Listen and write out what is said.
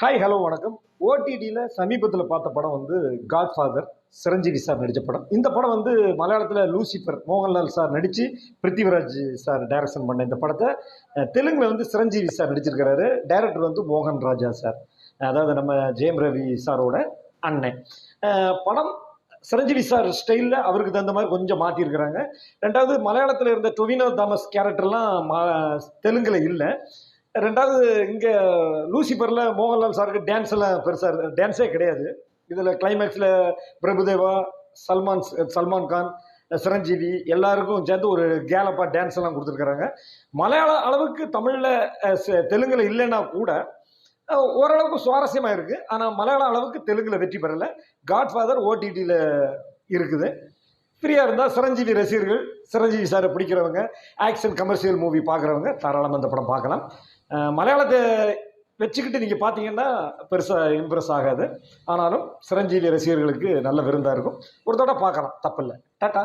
Hi hello வணக்கம். ஓடிடியில் சமீபத்தில் பார்த்த படம் வந்து காட் ஃபாதர் சிரஞ்சீவி சார் நடித்த படம். இந்த படம் வந்து மலையாளத்தில் லூசிஃபர் மோகன்லால் சார் நடித்து பிருத்திவிராஜ் சார் டைரக்ஷன் பண்ண இந்த படத்தை. தெலுங்கில் வந்து சிரஞ்சீவி சார் நடிச்சிருக்கிறாரு. டைரக்டர் வந்து மோகன் ராஜா சார். அதாவது நம்ம ஜெயம் ரவி சாரோட அண்ணன். படம் சிரஞ்சீவி சார் ஸ்டைலில் அவருக்கு தகுந்த மாதிரி கொஞ்சம் மாற்றிருக்கிறாங்க ரெண்டாவது மலையாளத்தில் இருந்த டொவினோ தாமஸ் கேரக்டர்லாம் மா தெலுங்கில் இல்லை. ரெண்டாவது இங்கே லூசிபரில் மோகன்லால் சாருக்கு டான்ஸ் எல்லாம் பெருசாக டான்ஸே கிடையாது. இதில் கிளைமேக்ஸில் பிரபுதேவா சல்மான் சல்மான் கான் சிரஞ்சீவி எல்லாருக்கும் சேர்ந்து ஒரு கேலப்பா டான்ஸ் எல்லாம் கொடுத்துருக்குறாங்க. மலையாள அளவுக்கு தமிழில் தெலுங்கில் இல்லைன்னா கூட ஓரளவுக்கு சுவாரஸ்யமாக இருக்குது ஆனால் மலையாள அளவுக்கு தெலுங்கில் வெற்றி பெறலை. காட்ஃபாதர் ஓடிடியில் இருக்குது. ஃப்ரீயாக இருந்தால் சிரஞ்சீவி ரசிகர்கள் சிரஞ்சீவி சாரை பிடிக்கிறவங்க ஆக்ஷன் கமர்ஷியல் மூவி பார்க்குறவங்க தாராளமாக அந்த படம் பார்க்கலாம். மலையாளத்தை வச்சுக்கிட்டு நீங்கள் பார்த்தீங்கன்னா பெருசாக இம்ப்ரெஸ் ஆகாது. ஆனாலும் சிரஞ்சீவி ரசிகர்களுக்கு நல்ல விருந்தாக இருக்கும். ஒரு தடவை பார்க்கலாம் தப்பில்லை. டாட்டா.